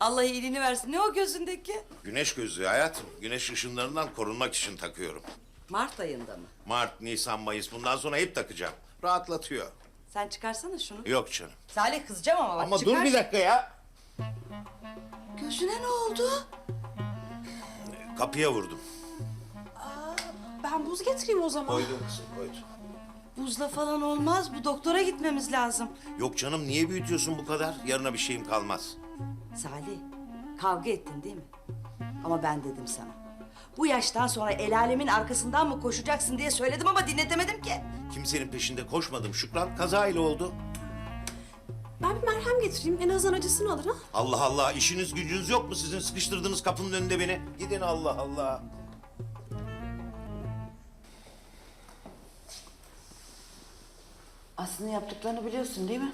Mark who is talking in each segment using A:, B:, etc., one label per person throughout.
A: Allah iyiliğini versin. Ne o gözündeki?
B: Güneş gözlüğü hayatım. Güneş ışınlarından korunmak için takıyorum.
A: Mart ayında mı?
B: Mart, Nisan, Mayıs bundan sonra hep takacağım. Rahatlatıyor.
A: Sen çıkarsana şunu.
B: Yok canım.
A: Salih kızacağım ama bak
B: Ama
A: çıkar.
B: dur bir dakika ya.
A: Gözüne ne oldu?
B: Kapıya vurdum.
C: Ben buz getireyim o zaman.
B: Koydum kızım koydum.
A: Buzla falan olmaz. Bu doktora gitmemiz lazım.
B: Yok canım niye büyütüyorsun bu kadar? Yarına bir şeyim kalmaz.
A: Salih, kavga ettin değil mi? Ama ben dedim sana. Bu yaştan sonra el alemin arkasından mı koşacaksın diye söyledim ama dinletemedim ki.
B: Kimsenin peşinde koşmadım Şükran. Kaza ile oldu.
C: Ben bir merhem getireyim. En azından acısını alır ha.
B: Allah Allah işiniz gücünüz yok mu sizin sıkıştırdığınız kapının önünde beni? Gidin Allah Allah.
A: Aslında yaptıklarını biliyorsun değil mi?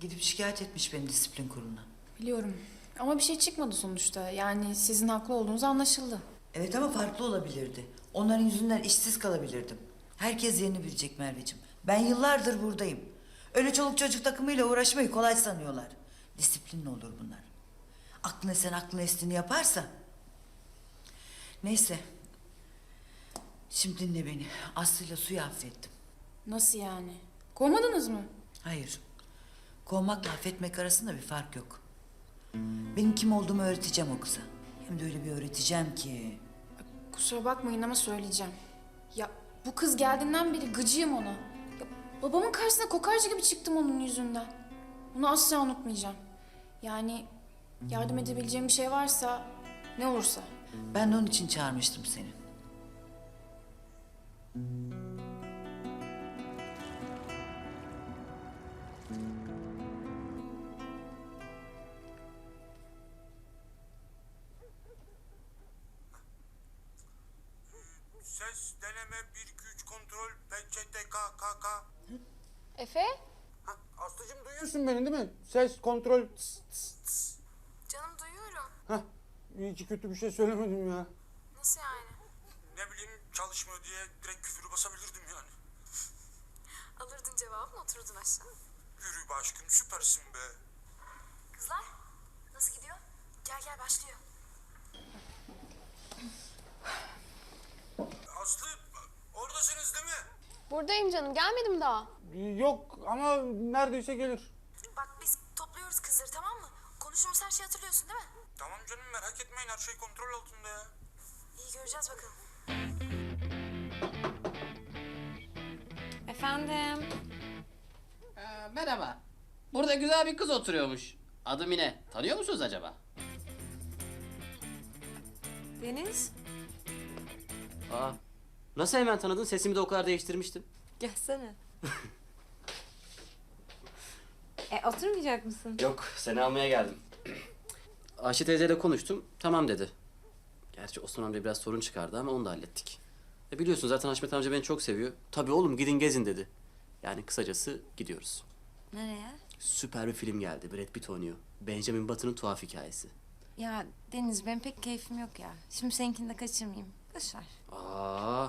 A: Gidip şikayet etmiş beni disiplin kuruluna.
D: Biliyorum. Ama bir şey çıkmadı sonuçta. Yani sizin haklı olduğunuz anlaşıldı.
E: Evet ama farklı olabilirdi. Onların yüzünden işsiz kalabilirdim. Herkes yerini bilecek Merveciğim. Ben yıllardır buradayım. Öyle çoluk çocuk takımıyla uğraşmayı kolay sanıyorlar. Disiplinli olur bunlar. Aklına sen aklına estiğini yaparsa. Neyse. Şimdi dinle beni. Aslı'yla suyu affettim.
D: Nasıl yani? Kovmadınız mı?
E: Hayır. Kovmakla affetmek arasında bir fark yok. Benim kim olduğumu öğreteceğim o kıza. Hem de öyle bir öğreteceğim ki.
D: Kusura bakmayın ama söyleyeceğim. Ya bu kız geldiğinden beri gıcıyım ona. Ya, babamın karşısına kokarca gibi çıktım onun yüzünden. Bunu asla unutmayacağım. Yani yardım edebileceğim bir şey varsa ne olursa.
E: Ben de onun için çağırmıştım seni.
F: Ses deneme 1 2 3 kontrol PÇT K K K.
G: Efe?
F: Ha, Aslıcığım duyuyorsun.
H: Duyuyorsun beni değil mi? Ses, kontrol. Tıs, tıs, tıs.
G: Canım duyuyorum.
H: Hah, iyi ki kötü bir şey söylemedim ya.
G: Nasıl yani?
F: Ne bileyim çalışmıyor diye direkt küfürü basabilirdim yani.
G: Alırdın cevabını oturdun aşağı.
F: Yürü be aşkım süpersin be.
G: Kızlar nasıl gidiyor? Gel gel başlıyor.
F: Aslı oradasınız değil mi?
G: Buradayım canım gelmedim daha.
H: Yok ama neredeyse gelir.
G: Bak biz topluyoruz kızları tamam mı? Konuştuğumuz her şeyi hatırlıyorsun değil mi?
F: Tamam canım merak etmeyin her şey kontrol altında ya.
G: İyi göreceğiz bakalım.
D: Efendim?
I: Ee, merhaba. Burada güzel bir kız oturuyormuş. Adı Mine. Tanıyor musunuz acaba?
D: Deniz?
J: Aa, nasıl hemen tanıdın? Sesimi de o kadar değiştirmiştim.
C: Gelsene. e oturmayacak mısın?
J: Yok, seni almaya geldim. Ayşe teyzeyle konuştum, tamam dedi. Gerçi Osman amca biraz sorun çıkardı ama onu da hallettik. E biliyorsun zaten Haşmet amca beni çok seviyor. Tabii oğlum gidin gezin dedi. Yani kısacası gidiyoruz.
C: Nereye?
J: Süper bir film geldi, Brad Pitt oynuyor. Benjamin Button'ın tuhaf hikayesi.
C: Ya Deniz benim pek keyfim yok ya. Şimdi seninkini de kaçırmayayım. Boş ver.
J: Aa.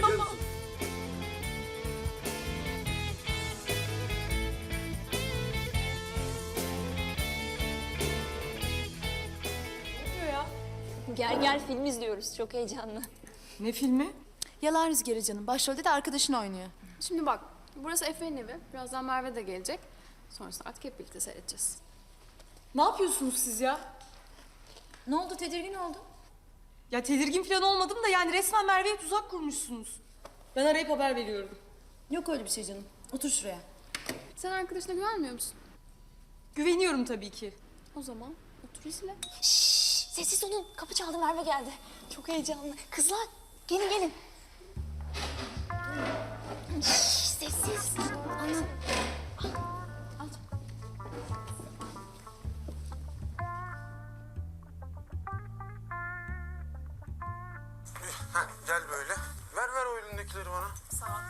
C: tamam.
G: Gel gel film izliyoruz çok heyecanlı.
A: Ne filmi?
D: Yalan Rüzgarı canım. Başrolde de arkadaşın oynuyor. Şimdi bak, burası Efe'nin evi. Birazdan Merve de gelecek. Sonrasında artık hep birlikte seyredeceğiz.
C: Ne yapıyorsunuz siz ya?
D: Ne oldu? Tedirgin oldu.
C: Ya tedirgin falan olmadım da yani resmen Merve'ye tuzak kurmuşsunuz. Ben arayıp haber veriyorum.
D: Yok öyle bir şey canım. Otur şuraya. Sen arkadaşına güvenmiyor musun?
C: Güveniyorum tabii ki.
D: O zaman otur izle.
G: Sessiz olun kapı çaldı Merve geldi. Çok heyecanlı. Kızlar gelin gelin.
F: Elindekileri bana.
D: Sağ ol.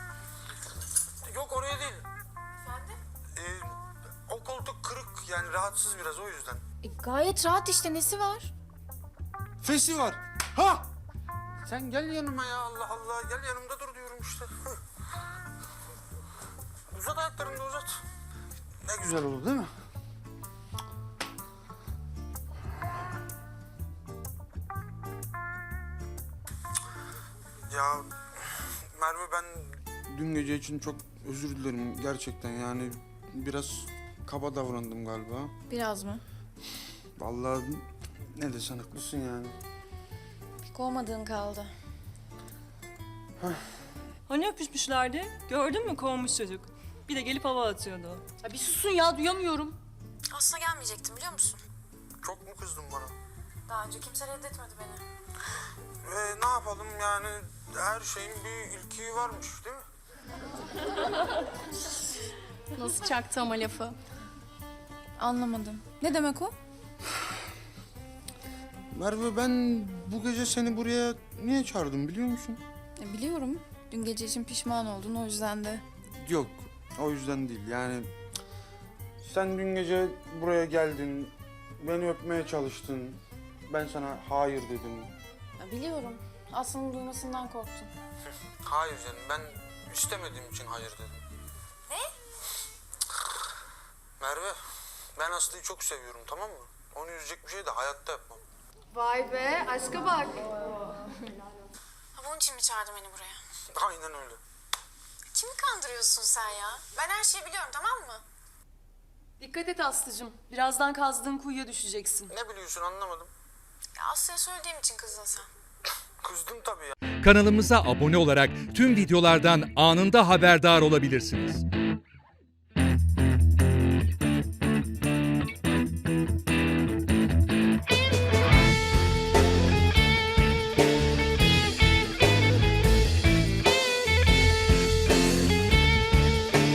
F: Yok oraya değil.
D: Efendim?
F: Ee, o koltuk kırık yani rahatsız biraz o yüzden.
D: E, gayet rahat işte nesi var?
H: Fesi var. Ha!
F: Sen gel yanıma ya Allah Allah. Gel yanımda dur diyorum işte. Uzat ayaklarını da uzat. Ne güzel oldu değil mi? Ya Merve ben dün gece için çok özür dilerim gerçekten yani biraz kaba davrandım galiba.
D: Biraz mı?
F: Vallahi ne desen haklısın yani.
D: Pek olmadığın kaldı.
C: Hani öpüşmüşlerdi? Gördün mü kovmuş çocuk. Bir de gelip hava atıyordu. Ya bir susun ya duyamıyorum.
D: Aslında gelmeyecektim biliyor musun?
F: Çok mu kızdın bana?
D: Daha önce kimse reddetmedi beni.
F: Ee, ne yapalım yani her şeyin bir ilki varmış değil mi?
G: Nasıl çaktı ama lafı.
D: Anlamadım. Ne demek o?
F: Merve ben bu gece seni buraya niye çağırdım biliyor musun?
D: E, biliyorum. Dün gece için pişman oldun o yüzden de.
F: Yok o yüzden değil yani sen dün gece buraya geldin beni öpmeye çalıştın ben sana hayır dedim.
D: Ya, biliyorum. Aslı'nın duymasından korktum.
F: Hayır canım ben istemediğim için hayır dedim.
D: Ne?
F: Merve ben Aslı'yı çok seviyorum tamam mı? Onu üzecek bir şey de hayatta yapmam.
C: Vay be aşka bak.
D: Ha, bunun için mi çağırdın beni buraya?
F: Aynen öyle.
D: Kimi kandırıyorsun sen ya? Ben her şeyi biliyorum tamam mı?
C: Dikkat et Aslı'cığım. Birazdan kazdığın kuyuya düşeceksin.
F: Ne biliyorsun anlamadım.
D: Ya Aslı'ya söylediğim için kızdın sen.
F: Kızdım tabii ya.
K: Kanalımıza abone olarak tüm videolardan anında haberdar olabilirsiniz.